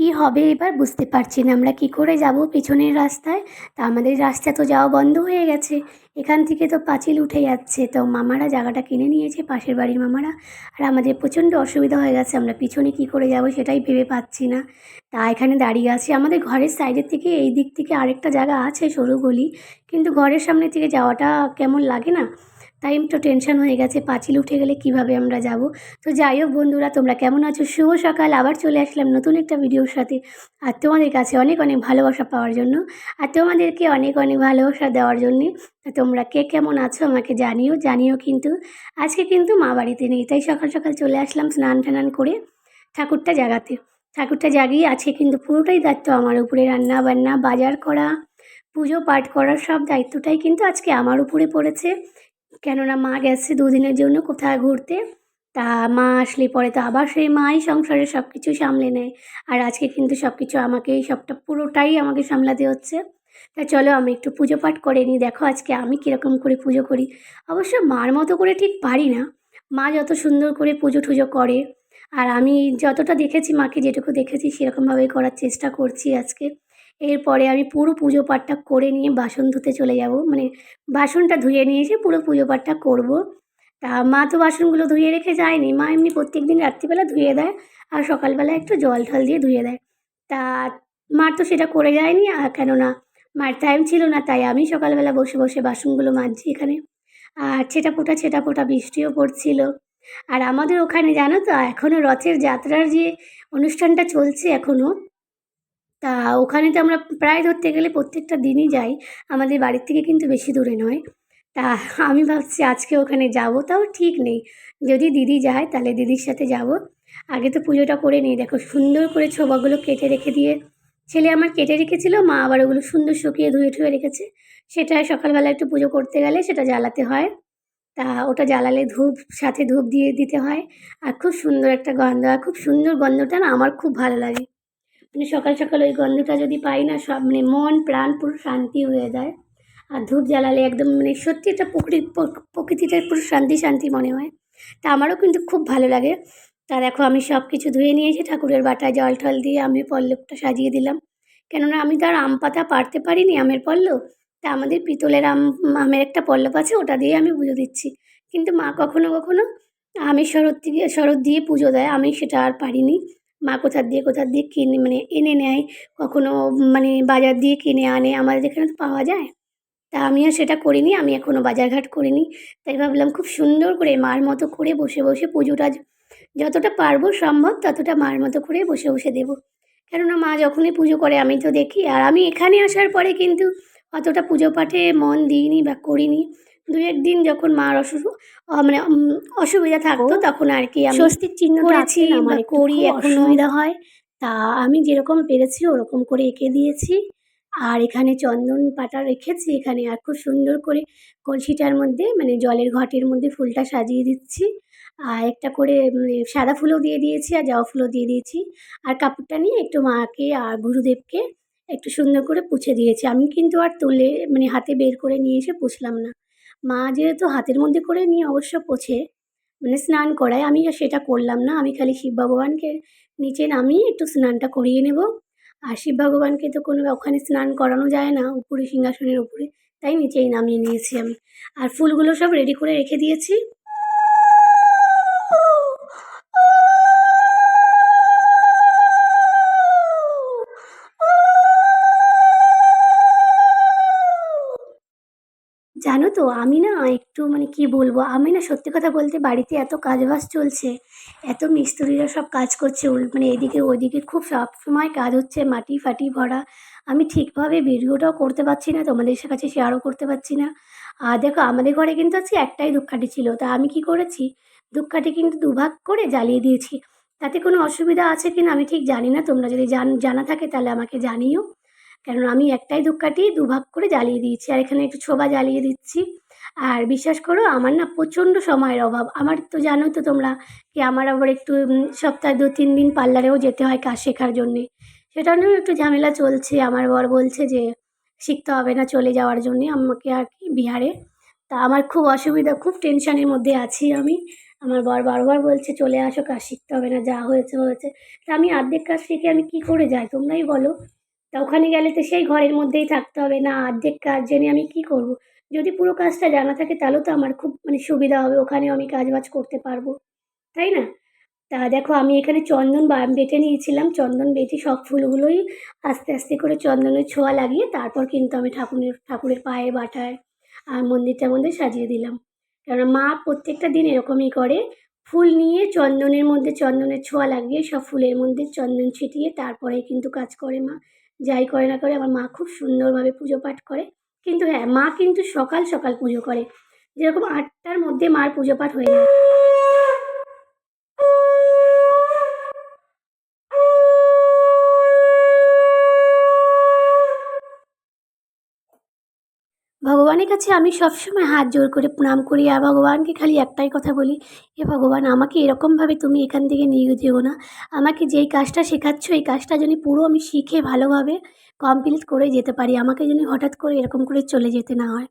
কি হবে এবার বুঝতে পারছি না। আমরা কি করে যাব পিছনের রাস্তায়? তা আমাদের রাস্তা তো যাওয়া বন্ধ হয়ে গেছে। এখান থেকে তো পাঁচিল উঠে যাচ্ছে। তো মামারা জায়গাটা কিনে নিয়েছে, পাশের বাড়ির মামারা। আর আমাদের প্রচণ্ড অসুবিধা হয়ে গেছে। আমরা পিছনে কি করে যাব সেটাই ভেবে পাচ্ছি না। তা এখানে দাঁড়িয়ে আছি। আমাদের ঘরের সাইডের থেকে এই দিক থেকে আরেকটা জায়গা আছে সরু গলি। কিন্তু ঘরের সামনে থেকে যাওয়াটা কেমন লাগে না? তাই একটু টেনশন হয়ে গেছে, পাঁচিল উঠে গেলে কীভাবে আমরা যাব? তো যাই হোক বন্ধুরা, তোমরা কেমন আছো? শুভ সকাল, আবার চলে আসলাম নতুন একটা ভিডিওর সাথে। আর তোমাদের কাছে অনেক অনেক ভালোবাসা পাওয়ার জন্য, আর তোমাদেরকে অনেক অনেক ভালোবাসা দেওয়ার জন্যে তোমরা কে কেমন আছো আমাকে জানিও জানিও কিন্তু। আজকে কিন্তু মা বাড়িতে নেই, তাই সকাল সকাল চলে আসলাম স্নান টানান করে ঠাকুরটা জাগাতে। ঠাকুরটা জাগিয়ে আছে কিন্তু পুরোটাই দায়িত্ব আমার উপরে, রান্না বান্না, বাজার করা, পুজো পাঠ করার সব দায়িত্বটাই কিন্তু আজকে আমার উপরে পড়েছে। কেননা মা গেছে দুদিনের জন্য কোথায় ঘুরতে? তা মা আসলে পরে তো আবার সেই মাই সংসারে সব কিছু সামলে নেয়। আর আজকে কিন্তু সব কিছু আমাকেই সবটা পুরোটাই আমাকে সামলাতে হচ্ছে। তা চলো আমি একটু পুজো পাঠ করে নিই, দেখো আজকে আমি কীরকম করে পুজো করি। অবশ্য মার মতো করে ঠিক পারি না। মা যত সুন্দর করে পুজো টুজো করে, আর আমি যতটা দেখেছি মাকে যেটুকু দেখেছি সেরকমভাবেই করার চেষ্টা করছি আজকে। এরপরে আমি পুরো পুজো পাঠটা করে নিয়ে বাসন ধুতে চলে যাব। মানে বাসনটা ধুয়ে নিয়ে এসে পুরো পুজো পাঠটা করব। তা মা তো বাসনগুলো ধুয়ে রেখে যায়নি। মা এমনি প্রত্যেক দিন রাত্রিবেলা ধুয়ে দেয় আর সকালবেলা একটু জল ঠল দিয়ে ধুয়ে দেয়। তা মার তো সেটা করে যায়নি আর কেননা মার টাইম ছিল না, তাই আমি সকালবেলা বসে বসে বাসনগুলো মাজছি এখানে। আর ছেটা ফোটা ছেটা ফোটা বৃষ্টিও পড়ছিল। আর আমাদের ওখানে জানো তো এখনও রথের যাত্রার যে অনুষ্ঠানটা চলছে এখনও তা ওখানে তো আমরা প্রায় ধরতে গেলে প্রত্যেকটা দিনই যাই। আমাদের বাড়ির থেকে কিন্তু বেশি দূরে নয়। তা আমি ভাবছি আজকে ওখানে যাব, তাও ঠিক নেই। যদি দিদি যায়, তাহলে দিদির সাথে যাব। আগে তো পুজোটা করে নিই। দেখো সুন্দর করে ছোবাগুলো কেটে রেখে দিয়ে, ছেলে আমার কেটে রেখেছিল, মা আবার ওগুলো সুন্দর শুকিয়ে ধুয়ে ঠুয়ে রেখেছে। সেটা সকালবেলা একটু পুজো করতে গেলে সেটা জ্বালাতে হয়। তা ওটা জ্বালালে ধূপ, সাথে ধূপ দিয়ে দিতে হয়। আর খুব সুন্দর একটা গন্ধ। আর খুব সুন্দর গন্ধটা না আমার খুব ভালো লাগে। মানে সকাল সকাল ওই গন্ধটা যদি পাই না, সব মানে মন, প্রাণ পুরো শান্তি হয়ে যায়। আর ধূপ জ্বালালে একদম মানে সত্যি একটা প্রকৃতি প্রকৃতিটা পুরো শান্তি শান্তি মনে হয়। তা আমারও কিন্তু খুব ভালো লাগে। তা দেখো, আমি সব কিছু ধুয়ে নিয়েছি, ঠাকুরের বাটায় জল টল দিয়ে আমি পল্লবটা সাজিয়ে দিলাম। কেননা আমি তো আর আম পাতা পারতে পারিনি, আমের পল্লব। তা আমাদের পিতলের আম, আমের একটা পল্লব আছে, ওটা দিয়ে আমি পুজো দিচ্ছি। কিন্তু মা কখনো কখনো আমের শরৎ দিয়ে শরৎ দিয়ে পুজো দেয়, আমি সেটা আর পারিনি। মা কোথার দিয়ে কোথার দিয়ে কিনে মানে এনে নেয়, কখনো মানে বাজার দিয়ে কিনে আনে, আমাদের এখানে তো পাওয়া যায়। তা আমিও সেটা করিনি, আমি এখনও বাজারঘাট করিনি। তাই ভাবলাম খুব সুন্দর করে মার মতো করে বসে বসে পুজোটা যতটা পারব সম্ভব ততটা মার মতো করে বসে বসে দেবো। কেননা মা যখনই পুজো করে আমি তো দেখি, আর আমি এখানে আসার পরে কিন্তু অতটা পুজো পাঠে মন দিইনি বা করিনি। দু একদিন যখন মার অসুখ মানে অসুবিধা থাকতো তখন আর কি স্বস্তির চিহ্ন করেছি বা করি এখন অসুবিধা। হয়। তা আমি যেরকম পেরেছি ওরকম করে এঁকে দিয়েছি। আর এখানে চন্দন পাতা রেখেছি এখানে আর খুব সুন্দর করে কলসিটার মধ্যে মানে জলের ঘটের মধ্যে ফুলটা সাজিয়ে দিচ্ছি। আর একটা করে মানে সাদা ফুলও দিয়ে দিয়েছি আর জবা ফুলও দিয়ে দিয়েছি। আর কাপড়টা নিয়ে একটু মাকে আর গুরুদেবকে একটু সুন্দর করে পুছে দিয়েছি। আমি কিন্তু আর তুলে মানে হাতে বের করে নিয়ে এসে পুছলাম না। মা যেহেতু হাতের মধ্যে করে নিয়ে অবশ্য পোছে মানে স্নান করায়, আমি সেটা করলাম না। আমি খালি শিব ভগবানকে নিচে নামিয়ে একটু স্নানটা করিয়ে নেব। আর শিব ভগবানকে তো কোনো ওখানে স্নান করানো যায় না, উপরে সিংহাসনের উপরে, তাই নিচেই নামিয়ে নিয়েছি আমি। আর ফুলগুলো সব রেডি করে রেখে দিয়েছি। তো আমি না একটু মানে কি বলব? আমি না সত্যি কথা বলতে বাড়িতে এত কাজবাজ চলছে, এত মিস্ত্রিরা সব কাজ করছে মানে এদিকে ওদিকে খুব সব সময় কাজ হচ্ছে, মাটি ফাটি ভরা। আমি ঠিকভাবে ভিডিওটাও করতে পারছি না, তোমাদের কাছে শেয়ারও করতে পারছি না। আর দেখো, আমাদের ঘরে কিন্তু আজকে একটাই ধূপকাঠি ছিল, তা আমি কি করেছি? ধূপকাঠি কিন্তু দুভাগ করে জ্বালিয়ে দিয়েছি। তাতে কোনো অসুবিধা আছে কি না আমি ঠিক জানি না, তোমরা যদি জানা থাকে তাহলে আমাকে জানিও। কেননা আমি একটাই ধূপকাঠি দুভাগ করে জ্বালিয়ে দিয়েছি, আর এখানে একটু ছোবা জ্বালিয়ে দিচ্ছি। আর বিশ্বাস করো, আমার না প্রচণ্ড সময়ের অভাব। আমার তো জানো তো তোমরা কি আমার আবার একটু সপ্তাহে দু তিন দিন পার্লারেও যেতে হয় কাজ শেখার জন্যে। সেটা নিয়েও একটু ঝামেলা চলছে। আমার বর বলছে যে, শিখতে হবে না চলে যাওয়ার জন্যে আমাকে আর কি বিহারে। তা আমার খুব অসুবিধা, খুব টেনশানের মধ্যে আছি আমি। আমার বর বারবার বলছে, চলে আসো, কাজ শিখতে হবে না, যা হয়েছে হয়েছে। তা আমি অর্ধেক কাজ শিখে আমি কী করে যাই? তোমরাই বলো। তা ওখানে গেলে তো সেই ঘরের মধ্যেই থাকতে হবে। না অর্ধেক কাজ জেনে আমি কী করব? যদি পুরো কাজটা জানা থাকে তাহলেও তো আমার খুব মানে সুবিধা হবে। ওখানেও আমি কাজ বাজ করতে পারব। তাই না? তা দেখো আমি এখানে চন্দন বেটে নিয়েছিলাম। চন্দন বেটে সব ফুলগুলোই আস্তে আস্তে করে চন্দনের ছোঁয়া লাগিয়ে তারপর কিন্তু আমি ঠাকুরের ঠাকুরের পায়ে বাটায় আর মন্দিরটার মধ্যে সাজিয়ে দিলাম। কারণ মা প্রত্যেকটা দিন এরকমই করে। ফুল নিয়ে চন্দনের মধ্যে চন্দনের ছোঁয়া লাগিয়ে সব ফুলের মধ্যে চন্দন ছিটিয়ে তারপরে কিন্তু কাজ করে মা। যাই করে না করে আমার মা খুব সুন্দরভাবে পুজো পাঠ করে। কিন্তু হ্যাঁ মা কিন্তু সকাল সকাল পুজো করে। যেরকম আটটার মধ্যে মার পুজো পাঠ হয়ে যায়। ভগবানের কাছে আমি সবসময় হাত জোর করে প্রণাম করি আর ভগবানকে খালি একটাই কথা বলি, হে ভগবান, আমাকে এরকমভাবে তুমি এখান থেকে নিয়ে যেও না। আমাকে যেই কাজটা শেখাচ্ছ, এই কাজটা যেন পুরো আমি শিখে ভালোভাবে কমপ্লিট করে যেতে পারি, আমাকে যেন হঠাৎ করে এরকম করে চলে যেতে না হয়।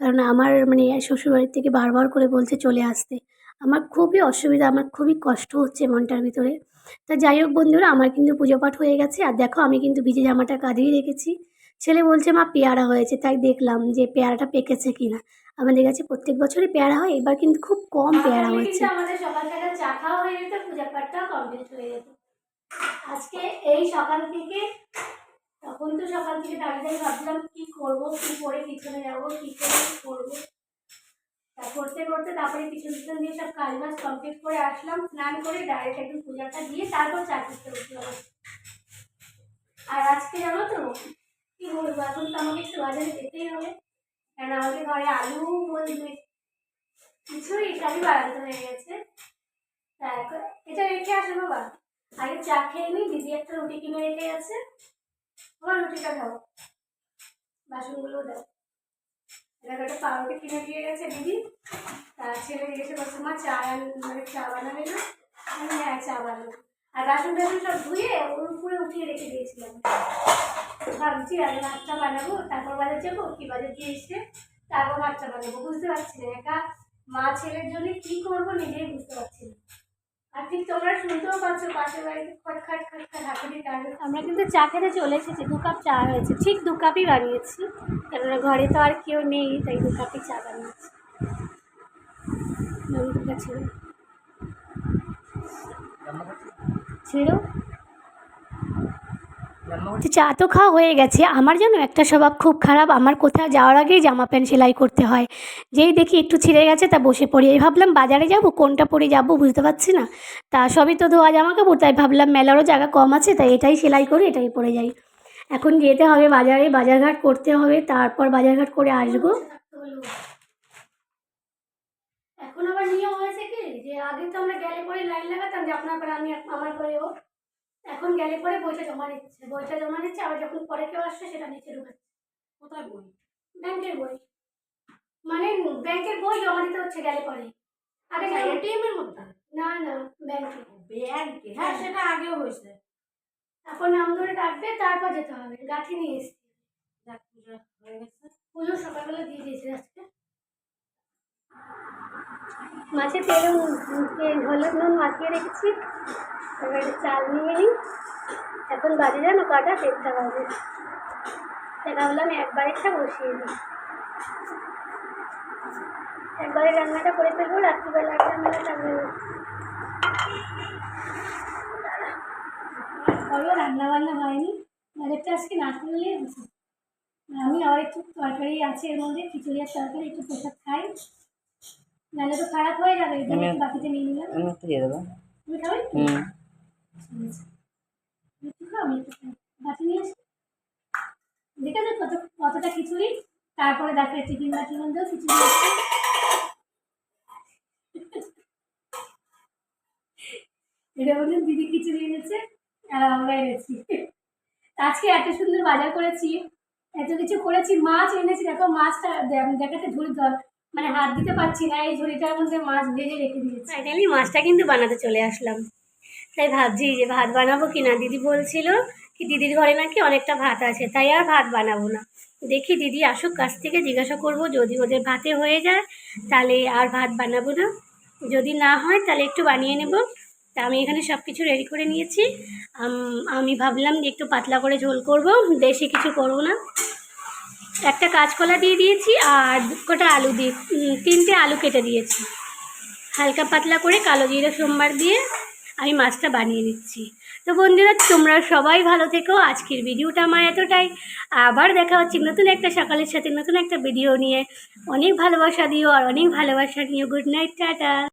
কারণ আমার মানে শ্বশুরবাড়ির থেকে বারবার করে বলছে চলে আসতে। আমার খুবই অসুবিধা, আমার খুবই কষ্ট হচ্ছে মনটার ভিতরে। তা যাই হোক বন্ধুরা, আমার কিন্তু পুজো পাঠ হয়ে গেছে। আর দেখো, আমি কিন্তু ভিজে জামাটা কাঁধেই রেখেছি। ছেলে বলছে মা পেয়ারা হয়েছে। তাই দেখলাম যে পেয়ারাটা পেকেছে কিনা। আমাদের কাছে প্রত্যেক বছরই পেয়ারা হয় এবার কিন্তু খুব কম পেয়ারা হয়েছে আমাদের চা খাওয়া হয়ে যেত পূজা পাঠটাও কমপ্লিট হয়ে যেত আজকে এই সকাল থেকে তখন তো সকাল থেকে দাঁড়িয়ে দাঁড়িয়ে ভাবছিলাম কি করব কি করে পিছনে যাব কি করে কি করব? তা করতে করতে তারপরে পিছন পিছন দিয়ে সব কাজ বাজ কমপ্লিট করে আসলাম স্নান করে ডাইরেক্ট একদম পূজাটা দিয়ে তারপর চা করতে উঠলাম আর আজকে জানো তো কি বলব এখন তো আমাকে একটু বাজারে যেতেই হবে। কারণ আমাদের ঘরে আলু বলবে কিছুই সবই বাড়াতে হয়ে গেছে। এখন এটা রেখে আসো বাবা। আগে চা খেয়ে নিই দিদি একটা রুটি কিনে রেখে গেছে। আমার রুটিটা দাও বাসনগুলো দাও। এবার একটা পাউরুটি কিনে দিয়ে গেছে দিদি। তার ছেলে জিজ্ঞেসে করছে, মা, চা মানে চা বানাবে না? হ্যাঁ চা বানাবো। আর বাসন টাসন সব ধুয়ে ওর উপরে উঠিয়ে রেখে দিয়েছিলাম। ভাবছি আগে ভাতটা বানাবো, তারপর বাজার যাব, কি বাজার দিয়ে এসে তারপর ভাতটা বানাবো। বুঝতে পারছি না, একা মা ছেলের জন্য কি করব নিজেই বুঝতে পারছি না। আর ঠিক তোমরা শুনতেও পাচ্ছ, পাশের বাড়িতে খটখাট খটখাট হাঁকুড়ি টান আমরা কিন্তু চা খেতে চলে এসেছি, দু কাপ চা হয়েছে। ঠিক দু কাপই বানিয়েছি, কেননা ঘরে তো আর কেউ নেই, তাই দু কাপই চা বানিয়েছি। ছিল ছিল। চা তো খাওয়া হয়ে গেছে। আমার যেন একটা স্বভাব খুব খারাপ। আমার কোথাও যাওয়ার আগেই জামা প্যান্ট সেলাই করতে হয়। যেই দেখি একটু ছিঁড়ে গেছে তা বসে পড়ি। এই ভাবলাম বাজারে যাব কোনটা পরে যাব বুঝতে পারছি না। তা সবই তো ধোয়া জামা কাপড় তাই ভাবলাম মেলারও জায়গা কম আছে তাই এটাই সেলাই করে এটাই পরে যাই। এখন যেতে হবে বাজারে বাজারঘাট করতে হবে তারপর বাজারঘাট করে আসব। নিয়ম হয়েছে কি? যে আগে তো আমরা গেলে পরে লাইন লাগাতাম যে আপনার পরে আমি আমার পরে ও। এখন গেলে পরে বইটা জমা নিচ্ছে। বইটা জমা নিচ্ছে আবার যখন পরে কেউ আসছে সেটা নিচে ঢুকাচ্ছে। কোথায় বই? ব্যাংকের বই। মানে ব্যাংকের বই জমা দিতে হচ্ছে গেলে পরে। আগে আচ্ছা এটিএম এর মধ্যে? না না ব্যাংকে। ব্যাংকে? হ্যাঁ সেটা আগেও হয়েছে। এখন নাম ধরে ডাকবে তারপর যেতে হবে। গাঠি নিয়ে এসছি। পুজো সকালবেলা দিয়ে দিয়েছে আজকে। মাছের তেল হলুদ নুন মাখিয়ে রেখেছি। এবার চাল নিয়ে নিই। এখন বাজে জানো কটা? দেড়টা বাজে। তাই ভাবলাম একবার একটা বসিয়ে দিই। একবারে রান্নাটা করে ফেলব, রাত্রিবেলা রান্নাটা ঘরেও রান্না বান্না হয়নি? বাজারটা আজকে না করলে আমি আবার একটু তরকারি আছে এর মধ্যে, খিচুড়ি আর তরকারি একটু প্রসাদ খাই। নাহলে তো খারাপ হয়ে যাবে একটু বাকিতে নিয়ে নিলাম। আমি একটু দিয়ে দেবো। তুমি খাবে? হুম। আমি নিয়ে আসি। দেখেছ কত কতটা খিচুড়ি। তারপরে দেখো টিফিন বাটির মধ্যেও খিচুড়ি এটা বলছে দিদি খিচুড়ি এনেছে আর আমরা এনেছি। আজকে এত সুন্দর বাজার করেছি এত কিছু করেছি মাছ এনেছি। দেখো মাছটা দেখাতে দর মানে হাত দিতে পারছি না, এই ঝুড়িটার মধ্যে মাছ ভেজে রেখে দিয়েছি। ফাইনালি মাছটা কিন্তু বানাতে চলে আসলাম। তাই ভাবছি যে ভাত বানাবো কি না? দিদি বলছিল কি দিদির ঘরে নাকি অনেকটা ভাত আছে, তাই আর ভাত বানাবো না। দেখি দিদি আসুক, কাছ থেকে জিজ্ঞাসা করব, যদি ওদের ভাতে হয়ে যায় তাহলে আর ভাত বানাবো না। যদি না হয় তাহলে একটু বানিয়ে নেব। তা আমি এখানে সব কিছু রেডি করে নিয়েছি। আমি ভাবলাম যে একটু পাতলা করে ঝোল করব বেশি কিছু করব না। একটা কাঁচকলা দিয়ে দিয়েছি আর কটা আলু দিয়ে তিনটে আলু কেটে দিয়েছি। হালকা পাতলা করে কালো জিরে সোমবার দিয়ে আমি মাছটা বানিয়ে নিচ্ছি। তো বন্ধুরা, তোমরা সবাই ভালো থেকো। আজকের ভিডিওটা আমার এতটাই। আবার দেখা হচ্ছে নতুন একটা সকালের সাথে নতুন একটা ভিডিও নিয়ে। অনেক ভালোবাসা দিও আর অনেক ভালোবাসা নিও। Good night, tata.